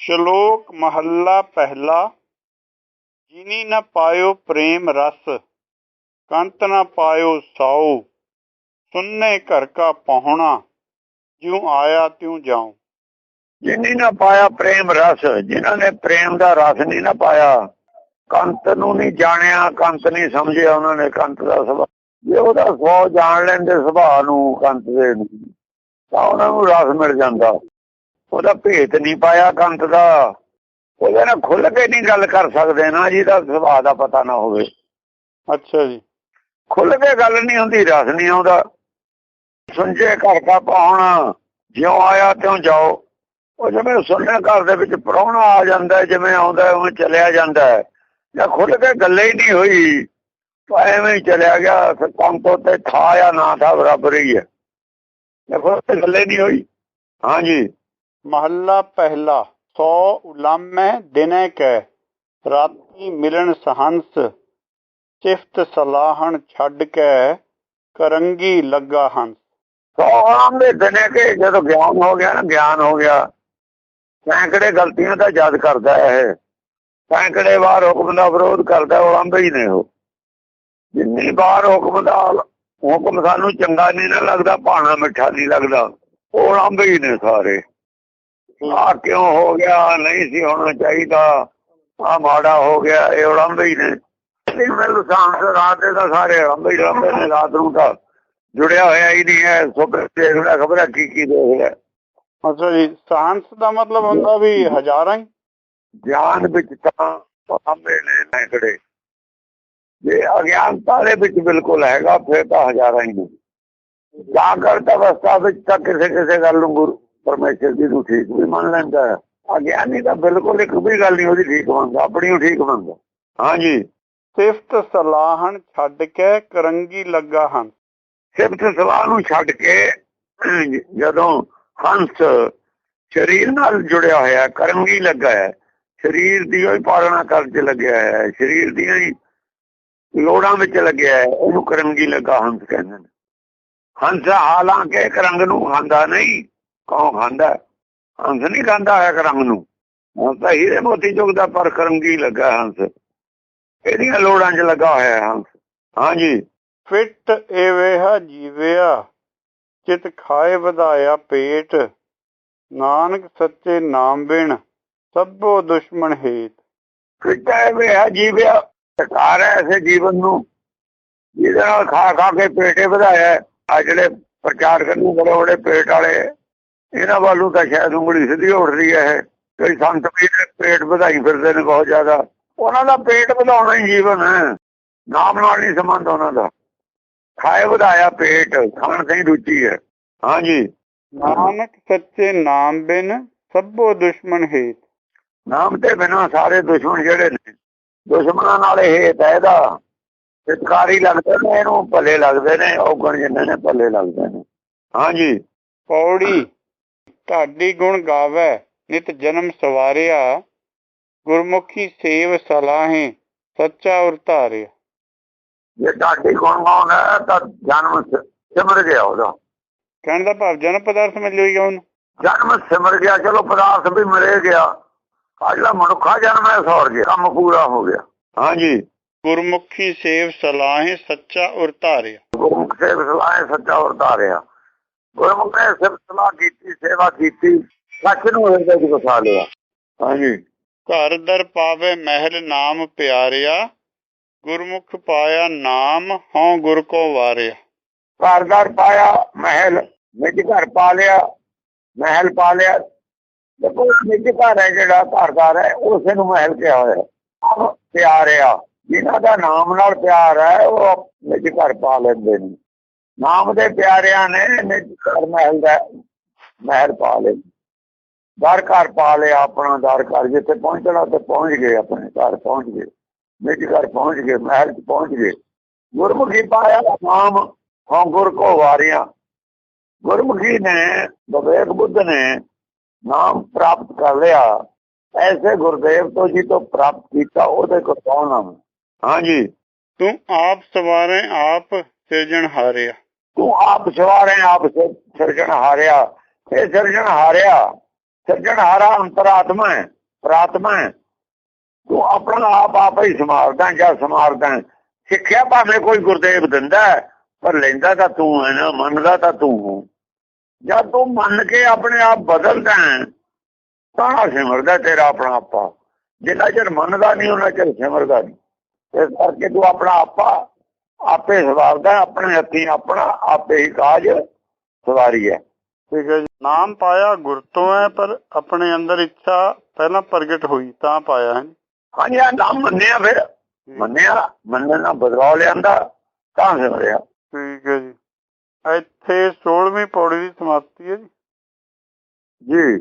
ਸ਼ਲੋਕ ਮਹੱਲਾ ਪਹਿਲਾ, ਜਿਨੀ ਨ ਪਾਇਓ ਪ੍ਰੇਮ ਰਸ, ਕੰਤ ਨ ਪਾਇਓ ਸਾਉ, ਸੁਨਨੇ ਘਰ ਕਾ ਪਹੁਣਾ, ਜਿਉ ਆਇਆ ਤਿਉ ਜਾਉ। ਜਿਨੀ ਨਾ ਪਾਇਆ ਪ੍ਰੇਮ ਰਸ, ਜਿਨ੍ਹਾਂ ਨੇ ਪ੍ਰੇਮ ਦਾ ਰਸ ਨਹੀਂ ਨਾ ਪਾਇਆ, ਕੰਤ ਨੂੰ ਨਹੀਂ ਜਾਣਿਆ, ਕੰਤ ਨਹੀਂ ਸਮਝਿਆ, ਉਹਨਾਂ ਨੇ ਕੰਤ ਦਾ ਸੁਭਾਅ, ਜੇ ਉਹਦਾ ਸੁਭਾਅ ਜਾਣ ਲੈਂਦੇ ਸੁਭਾਅ ਨੂੰ, ਕੰਤ ਦੇ ਤਾਂ ਉਹਨਾਂ ਨੂੰ ਰਸ ਮਿਲ ਜਾਂਦਾ। ਉਹਦਾ ਭੇਤ ਨਹੀਂ ਪਾਇਆ ਕੰਤ ਦਾ। ਉਹਦੇ ਨਾਲ ਖੁੱਲ ਕੇ ਨਹੀਂ ਗੱਲ ਕਰ ਸਕਦੇ ਨਾ ਜਿਹਦਾ ਸੁਭਾਅ ਦਾ ਪਤਾ ਨਾ ਹੋਵੇ। ਅੱਛਾ ਜੀ। ਖੁੱਲ ਕੇ ਗੱਲ ਨਹੀਂ ਹੁੰਦੀ ਰਸ ਨਹੀਂ ਆਉਂਦਾ। ਸੁਣਜੇ ਘਰ ਦਾ ਪਾਉਣਾ ਜਿਉਂ ਆਇਆ ਤਿਉਂ ਜਾਓ। ਉਹ ਜਿਵੇਂ ਸੁਣਨੇ ਘਰ ਦੇ ਵਿੱਚ ਪ੍ਰਾਹੁਣਾ ਆ ਜਾਂਦਾ ਜਿਵੇਂ ਆਉਂਦਾ ਹੈ, ਉਵੇਂ ਚਲਿਆ ਜਾਂਦਾ ਜਾਂ ਖੁੱਲ ਕੇ ਗੱਲ ਹੀ ਨਹੀਂ ਹੋਈ ਤਾਂ ਐਵੇਂ ਹੀ ਚਲਿਆ ਗਿਆ। ਕੰਮ ਤੋਂ ਤੇ ਥਾ ਜਾਂ ਨਾ ਥਾ ਬਰਾਬਰ ਹੀ ਹੈ। ਜਾਂ ਖੁੱਲ ਕੇ ਗੱਲ ਹੀ ਨਹੀਂ ਹੋਈ। ਹਾਂਜੀ ਮਹੱਲਾ ਪਹਿਲਾ, ਸੋ ਉਲਾਮੈ ਦਿਨੈ ਕੈ, ਰਾਤੀ ਮਿਲਣ ਸਹੰਸ, ਚਿਫਤ ਸਲਾਹਣ ਛੱਡ ਕੇ, ਕਰੰਗੀ ਲੱਗਾ ਹੰਸ। ਸੋ ਦੇ ਦਿਨੇ ਕਿ, ਜਦੋਂ ਗਿਆਨ ਹੋ ਗਿਆ ਨਾ, ਗਿਆਨ ਹੋ ਗਿਆ। ਸੈਂਕੜੇ ਗਲਤੀਆਂ ਦਾ ਯਾਦ ਕਰਦਾ ਹੈ ਇਹ। ਸੈਂਕੜੇ ਵਾਰ ਹੁਕਮ ਦਾ ਵਿਰੋਧ ਕਰਦਾ ਉਹ ਹੀ ਨੇ ਉਹ। ਜਿੰਨੀ ਵਾਰ ਹੁਕਮ ਦਾ ਹੁਕਮ ਸਾਨੂੰ ਚੰਗਾ ਨਹੀਂ ਨਾ ਲੱਗਦਾ, ਭਾਣਾ ਮਿੱਠਾ ਨਹੀਂ ਲੱਗਦਾ, ਉਹ ਅੰਬੇ ਹੀ ਨੇ ਸਾਰੇ। ਆ ਕਿਉਂ ਹੋ ਗਿਆ? ਨਹੀਂ ਸੀ ਹੋਣਾ ਚਾਹੀਦਾ। ਆ ਮਾੜਾ ਹੋ ਗਿਆ ਇਹ ਉਲੰਬੇ ਹੀ ਨੇ। ਇਹ ਮੈਨੂੰ ਸਾਂਸ ਰਾਤ ਦੇ ਤਾਂ ਸਾਰੇ ਉਲੰਬੇ ਹੀ ਉਲੰਬੇ ਨੇ ਰਾਤ ਨੂੰ ਤਾਂ ਜੁੜਿਆ ਹੋਇਆ ਹੀ ਨਹੀਂ ਹੈ ਸੁਬਹ ਦੇਖਦਾ ਖਬਰ ਕੀ ਕੀ ਦੇਖ ਰਿਹਾ ਅੱਛਾ ਜੀ ਸਹੰਸ ਦਾ ਮਤਲਬ ਹੁੰਦਾ ਵੀ ਹਜ਼ਾਰਾਂ ਹੀ? ਗਿਆਨ ਵਿੱਚ ਤਾਂ ਸਾਹਮਣੇ ਨੇ ਨੈਕੜੇ ਜੇ ਅਗਿਆਨਤਾ ਦੇ ਵਿੱਚ ਬਿਲਕੁਲ ਹੈਗਾ ਫਿਰ ਤਾਂ ਹਜ਼ਾਰਾਂ ਹੀ ਨੇ। ਜਾਗਰਤ ਅਵਸਥਾ ਵਿੱਚ ਤਾਂ ਕਿਸੇ ਕਿਸੇ ਗੱਲ ਨੂੰ ਗੁਰੂ ਪਰਮੇਸ਼ਰ ਜੀ ਨੂੰ ਠੀਕ ਵੀ ਮੰਨ ਲੈਂਦਾ ਹੈ। ਅਗਿਆਨੀ ਤਾਂ ਬਿਲਕੁਲ ਇੱਕ ਵੀ ਗੱਲ ਨਹੀਂ ਉਹਦੀ ਠੀਕ ਮੰਨਦਾ ਆਪਣੀ ਉਹ ਠੀਕ ਮੰਨਦਾ ਹਾਂਜੀ। ਸਿਫਤ ਸਲਾਹਣ ਛੱਡ ਕੇ ਕਰੰਗੀ ਲੱਗਾ ਹੰਸ ਸਿਫਤ ਸਲਾਹ ਨੂੰ ਛੱਡ ਕੇ ਜਦੋਂ ਹੰਸ ਸਰੀਰ ਨਾਲ ਜੁੜਿਆ ਹੋਇਆ ਕਰਮਗੀ ਲੱਗਾ ਹੈ ਸਰੀਰ ਦੀ ਹੀ ਪਾਲਣਾ ਕਰਨ 'ਚ ਲੱਗਿਆ ਹੈ ਸਰੀਰ ਦੀਆਂ ਹੀ ਲੋੜਾਂ ਵਿੱਚ ਲੱਗਿਆ ਹੈ ਉਹਨੂੰ ਕਰਮਗੀ ਲੱਗਾ ਹੰਸ ਕਹਿੰਦੇ ਨੇ। ਹੰਸ ਹਾਲਾਂਕਿ ਇੱਕ ਰੰਗ ਨੂੰ ਖਾਂਦਾ ਨਹੀਂ ਕੌਣ ਖਾਂਦਾ? ਹੰਸ ਨਹੀਂ ਖਾਂਦਾ ਹੈ ਰੰਗ ਨੂੰ। ਉਹ ਤਾਂ ਹੀਰੇ ਮੋਤੀ ਚੁਗਦਾ ਪਰ ਕਰਮਗੀ ਲੱਗਾ ਹੰਸ। ਇਹਦੀਆਂ ਲੋੜਾਂ 'ਚ ਲੱਗਾ ਹੋਇਆ ਹੈ ਹੰਸ। ਹਾਂਜੀ। ਫਿੱਟ ਏਵੇਹ ਜੀਵਿਆ ਚਿਤ ਖਾਏ ਵਧਾਇਆ ਪੇਟ। ਨਾਨਕ ਸੱਚੇ ਨਾਮ ਬਿਨ ਸਭੋ ਦੁਸ਼ਮਣ ਹੇਤ। ਫਿੱਟਾ ਵੇ ਜੀਵਿਆ ਸਰਕਾਰ ਐਸੇ ਜੀਵਨ ਨੂੰ। ਜਿਹਦੇ ਨਾਲ ਖਾ ਖਾ ਕੇ ਪੇਟੇ ਵਧਾਇਆ। ਆ ਜਿਹੜੇ ਪ੍ਰਚਾਰ ਕਰਨ ਬੜੇ ਬੜੇ ਪੇਟ ਵਾਲੇ ਇਹਨਾਂ ਵੱਲੋਂ ਤਾਂ ਸ਼ਾਇਦ ਉਂਗਲੀ ਸਿੱਧੀ ਉੱਠ ਰਹੀ ਹੈ ਕਈ ਸੰਤ ਵੀ ਪੇਟ ਵਧਾਈ ਫਿਰਦੇ ਨੇ ਬਹੁਤ ਜ਼ਿਆਦਾ। ਉਹਨਾਂ ਦਾ ਪੇਟ ਵਧਾਉਣਾ ਹੀ ਜੀਵਨ ਹੈ। ਨਾਮ ਨਾਲ ਨਹੀਂ ਸੰਬੰਧ ਉਹਨਾਂ ਦਾ। ਖਾਏ ਵਧਾਇਆ ਪੇਟ ਖਾਣ ਤੇ ਹੀ ਰੁਚੀ ਹੈ। ਹਾਂਜੀ। ਨਾਨਕ ਸੱਚੇ ਨਾਮ ਬਿਨ ਸਭੋ ਦੁਸ਼ਮਣ ਹੇਤ। ਨਾਮ ਤੇ ਬਿਨਾਂ ਸਾਰੇ ਦੁਸ਼ਮਣ ਜਿਹੜੇ ਨੇ ਦੁਸ਼ਮਣਾਂ ਨਾਲ ਇਹ ਹੇਤ ਹੈ ਇਹਦਾ। ਸਤਕਾਰੀ ਲੱਗਦੇ ਨੇ ਇਹਨੂੰ ਭਲੇ ਲੱਗਦੇ ਨੇ ਔਗਣ ਜਿੰਨੇ ਨੇ ਭਲੇ ਲੱਗਦੇ ਨੇ। ਹਾਂਜੀ। ਪੌੜੀ ਢਾਡੀ ਗੁਣ ਗਾਵੇ ਨਿਤ ਜਨਮ ਸਵਾਰਿਆ। ਗੁਰਮੁਖੀ ਸੇਵ ਸਲਾਹੇ ਸੱਚਾ ਉਰ ਧਾਰਿਆ। ਜੇ ਢਾਡੀ ਗੁਣ ਗਾਉਣਾ ਹੈ ਤਾਂ ਜਨਮ ਸਿਮਰ ਗਿਆ ਉਹਦਾ। ਕਹਿਣ ਦਾ ਭਾਵ ਜਨਮ ਪਦਾਰਥ ਮਿਲ ਹੋਈਗਾ ਉਹਨੂੰ। ਜਨਮ ਸਿਮਰ ਗਿਆ ਚਲੋ ਪਦਾਰਥ ਵੀ ਮਿਲੇ ਗਿਆ। ਜਿਹੜਾ ਮਨੁੱਖਾ ਜਨਮ ਹੈ ਸੌਰ ਗਿਆ ਕੰਮ ਪੂਰਾ ਹੋ ਗਿਆ। ਹਾਂਜੀ। ਗੁਰਮੁਖੀ ਸੇਵ ਸਲਾਹੇ ਸੱਚਾ ਉਰ ਧਾਰਿਆ। ਗੁਰਮੁਖ ਸੇਵ ਸਲਾਹ ਸੱਚਾ ਉਰ ਧਾਰਿਆ। ਗੁਰਮੁਖ ਨੇ ਸਿਫਤ ਸਲਾਹ ਕੀਤੀ ਸੇਵਾ ਕੀਤੀ। ਸੱਚ ਨੂੰ ਹਿਰਦੇ ਚ ਵਸਾ ਲਿਆ। ਹਾਂਜੀ। ਘਰ ਦਰ ਪਾਵੇ ਮਹਿਲ ਨਾਮ ਪਿਆਰਿਆ ਗੁਰਮੁਖ ਪਾਇਆ ਨਾਮ ਹਉ ਗੁਰ ਕੋ ਵਾਰਿਆ। ਘਰ-ਘਰ ਪਾਇਆ ਮਹਿਲ ਨਿੱਜ ਘਰ ਪਾ ਲਿਆ ਮਹਿਲ ਪਾ ਲਿਆ। ਦੇਖੋ ਨਿੱਜ ਘਰ ਹੈ ਜਿਹੜਾ ਘਰ-ਘਰ ਹੈ ਉਸੇ ਨੂੰ ਮਹਿਲ ਕਿਹਾ ਹੋਇਆ ਆਪ ਪਿਆਰ ਆ ਜਿਨ੍ਹਾਂ ਦਾ ਨਾਮ ਨਾਲ ਪਿਆਰ ਹੈ ਉਹ ਨਿੱਜ ਘਰ ਪਾ ਲੈਂਦੇ ਨੇ। ਨਾਮ ਦੇ ਪਿਆਰਿਆਂ ਨੇ ਨਿੱਜ ਘਰ ਮਹਿਲ ਦਾ ਮਹਿਲ ਪਾ ਲਿਆ। ਦਰ ਘਰ ਪਾ ਲਿਆ ਆਪਣਾ ਦਰ ਘਰ, ਜਿੱਥੇ ਪਹੁੰਚਣਾ ਤੇ ਪਹੁੰਚ ਗਏ ਆਪਣੇ ਘਰ, ਪਹੁੰਚ ਗਏ। ਨਿੱਜ ਘਰ ਪਹੁੰਚ ਗਏ, ਮਹਿਲ 'ਚ ਪਹੁੰਚ ਗਏ। ਗੁਰਮੁਖੀ ਪਾਇਆ ਨਾਮ ਹਾਂ ਗੁਰ ਕੋ ਵਾਰਿਆ। ਗੁਰਮੁਖੀ ਨੇ, ਵਿਵੇਕ ਬੁੱਧ ਨੇ ਨਾਮ ਪ੍ਰਾਪਤ ਕਰ ਲਿਆ। ਐਸੇ ਗੁਰਦੇਵ ਤੋਂ ਜੀ ਤੋਂ ਪ੍ਰਾਪਤ ਕੀਤਾ, ਉਹਦੇ ਕੋ ਕੌਣ ਨਾਮ ਹਾਂਜੀ। ਤੂੰ ਆਪ ਸਵਾਰੇ ਆਪ ਸਿਰਜਣ ਹਾਰਿਆ। ਤੂੰ ਆਪ ਸਵਾਰੇ ਆਪ ਸਿਰਜਣ ਹਾਰਿਆ। ਇਹ ਸਿਰਜਣ ਹਾਰਿਆ। ਸਿਰਜਣਹਾਰਾ ਅੰਤਰਾਤਮਾ ਹੈ, ਪ੍ਰਾਤਮਾ ਹੈ। ਤੂੰ ਆਪਣਾ ਆਪ ਆਪ ਹੀ ਸਮਾਰਦਾ ਜਾਂ ਸਮਾਰਦਾ ਸਿੱਖਿਆ ਭਾਵੇਂ ਕੋਈ ਗੁਰਦੇਵ ਦਿੰਦਾ ਪਰ ਲੈਂਦਾ ਤਾਂ ਤੂੰ ਹੈ ਨਾ, ਮੰਨਦਾ ਤਾਂ ਤੂੰ ਹੈ। ਜਦ ਤੂੰ ਮੰਨ ਕੇ ਆਪਣੇ ਆਪ ਬਦਲਦਾ ਤਾਂ ਸਿਮਰਦਾ ਤੇਰਾ ਆਪਣਾ ਆਪਾ। ਜਿੰਨਾ ਚਿਰ ਮੰਨਦਾ ਨਹੀਂ, ਉਹਨਾਂ ਚਿਰ ਸਿਮਰਦਾ ਨਹੀਂ। ਇਸ ਕਰਕੇ ਤੂੰ ਆਪਣਾ ਆਪਾ ਆਪੇ ਸਵਾਰਦਾ ਆਪਣੇ ਹੱਥੀਂ ਆਪਣਾ ਆਪੇ ਹੀ ਕਾਜ ਸਵਾਰੀ ਹੈ ਠੀਕ ਹੈ ਜੀ। ਨਾਮ ਪਾਇਆ ਗੁਰ ਤੋਂ ਹੈ ਪਰ ਆਪਣੇ ਅੰਦਰ ਇੱਛਾ ਪਹਿਲਾਂ ਪ੍ਰਗਟ ਹੋਈ ਤਾਂ ਪਾਇਆ ਹੈ। ਹਾਂਜੀ ਆ ਨਾਮ ਮੰਨਿਆ ਫਿਰ। ਮੰਨਿਆ ਮੰਨਣ ਨਾਲ ਬਦਲਾਅ ਲਿਆਂਦਾ ਤਾਂ ਸਿਮਰਿਆ ਠੀਕ ਹੈ ਜੀ। ਇੱਥੇ 16ਵੀਂ ਪੌੜੀ ਦੀ ਸਮਾਪਤੀ ਹੈ ਜੀ। ਜੀ।